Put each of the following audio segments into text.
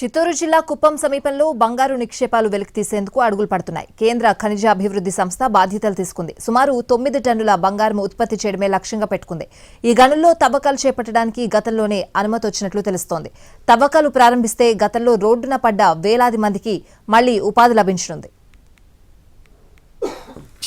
చిత్తూరు జిల్లా కుప్పం సమీపంలో బంగారు నిక్షేపాలు వెలికితీసేందుకు అడుగులు పడుతున్నాయి. కేంద్ర ఖనిజాభివృద్ధి సంస్థ బాధ్యతలు తీసుకుంది. సుమారు తొమ్మిది టన్నుల బంగారం ఉత్పత్తి చేయడమే లక్ష్యంగా పెట్టుకుంది. ఈ గనుల్లో తవ్వకాలు చేపట్టడానికి గతంలోనే అనుమతి వచ్చినట్లు తెలుస్తోంది. తవ్వకాలు ప్రారంభిస్తే గతంలో రోడ్డున పడ్డ వేలాది మందికి మళ్ళీ ఉపాధి లభించనుంది.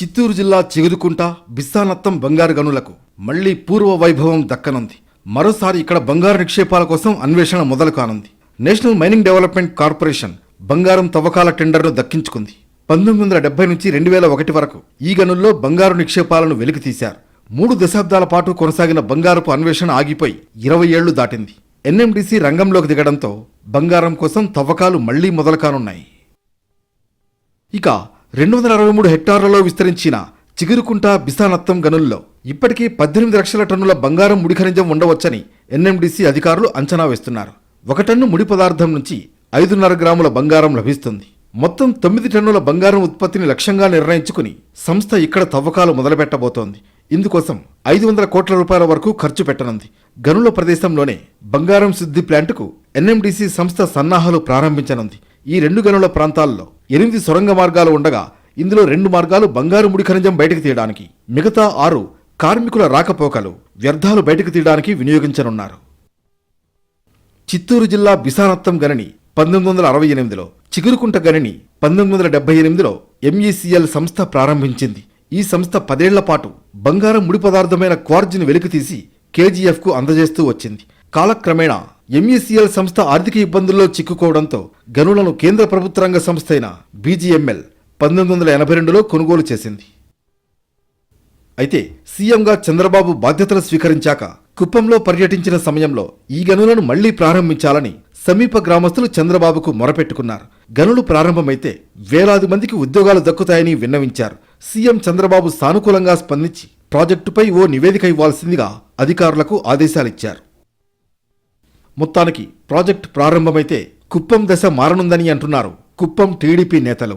చిత్తూరు జిల్లా చిగురుకుంట బిస్సానత్తం బంగారు గనులకు మళ్ళీ పూర్వ వైభవం దక్కనుంది. మరోసారి ఇక్కడ బంగారు నిక్షేపాల కోసం అన్వేషణ మొదలు కానుంది. నేషనల్ మైనింగ్ డెవలప్మెంట్ కార్పొరేషన్ బంగారం తవ్వకాల టెండర్ను దక్కించుకుంది. పంతొమ్మిది వందల డెబ్బై నుంచి రెండు వేల ఒకటి వరకు ఈ గనుల్లో బంగారు నిక్షేపాలను వెలికితీశారు మూడు దశాబ్దాల పాటు కొనసాగిన బంగారపు అన్వేషణ ఆగిపోయి ఇరవై ఏళ్ళు దాటింది. ఎన్ఎండిసి రంగంలోకి దిగడంతో బంగారం కోసం తవ్వకాలు మళ్ళీ మొదలు కానున్నాయి ఇక రెండు వందల అరవై మూడు హెక్టార్లలో విస్తరించిన చిగురుకుంట బిసానత్తం గనుల్లో ఇప్పటికీ పద్దెనిమిది లక్షల టన్నుల బంగారం ముడి ఖనిజం ఉండవచ్చని ఎన్ఎండిసి అధికారులు అంచనా వేస్తున్నారు. ఒక టన్ను ముడి పదార్థం నుంచి ఐదున్నర గ్రాముల బంగారం లభిస్తుంది. మొత్తం తొమ్మిది టన్నుల బంగారం ఉత్పత్తిని లక్ష్యంగా నిర్ణయించుకుని సంస్థ ఇక్కడ తవ్వకాలు మొదలుపెట్టబోతోంది. ఇందుకోసం ఐదు వందల కోట్ల రూపాయల వరకు ఖర్చు పెట్టనుంది. గనుల ప్రదేశంలోనే బంగారం శుద్ధి ప్లాంటుకు ఎన్ఎండిసి సంస్థ సన్నాహాలు ప్రారంభించనుంది. ఈ రెండు గనుల ప్రాంతాల్లో ఎనిమిది సొరంగ మార్గాలు ఉండగా ఇందులో రెండు మార్గాలు బంగారు ముడి ఖనిజం బయటకు తీయడానికి మిగతా ఆరు కార్మికుల రాకపోకలు వ్యర్థాలు బయటకు తీయడానికి వినియోగించనున్నారు. చిత్తూరు జిల్లా బిసానత్తం గణని పంతొమ్మిది వందల అరవై ఎనిమిదిలో చిగురుకుంట గనిని పంతొమ్మిది వందల డెబ్బై ఎనిమిదిలో ఎంఈసీఎల్ సంస్థ ప్రారంభించింది. ఈ సంస్థ పదేళ్ళ పాటు బంగారం ముడి పదార్థమైన క్వార్జ్ను వెలికితీసి కేజీఎఫ్కు అందజేస్తూ వచ్చింది. కాలక్రమేణా ఎంఈసీఎల్ సంస్థ ఆర్థిక ఇబ్బందుల్లో చిక్కుకోవడంతో గనులను కేంద్ర ప్రభుత్వ రంగ సంస్థ అయిన బీజీఎంఎల్ పంతొమ్మిది వందల ఎనభై రెండులో కొనుగోలు చేసింది. అయితే సీఎంగా చంద్రబాబు బాధ్యతలు స్వీకరించాక కుప్పంలో పర్యటించిన సమయంలో ఈ గనులను మళ్ళీ ప్రారంభించాలని సమీప గ్రామస్తులు చంద్రబాబుకు మొరపెట్టుకున్నారు. గనులు ప్రారంభమైతే వేలాది మందికి ఉద్యోగాలు దక్కుతాయని విన్నవించారు. సీఎం చంద్రబాబు సానుకూలంగా స్పందించి ప్రాజెక్టుపై ఓ నివేదిక ఇవ్వాల్సిందిగా అధికారులకు ఆదేశాలిచ్చారు. మొత్తానికి ప్రాజెక్టు ప్రారంభమైతే కుప్పం దశ మారనుందని అంటున్నారు కుప్పం టీడీపీ నేతలు.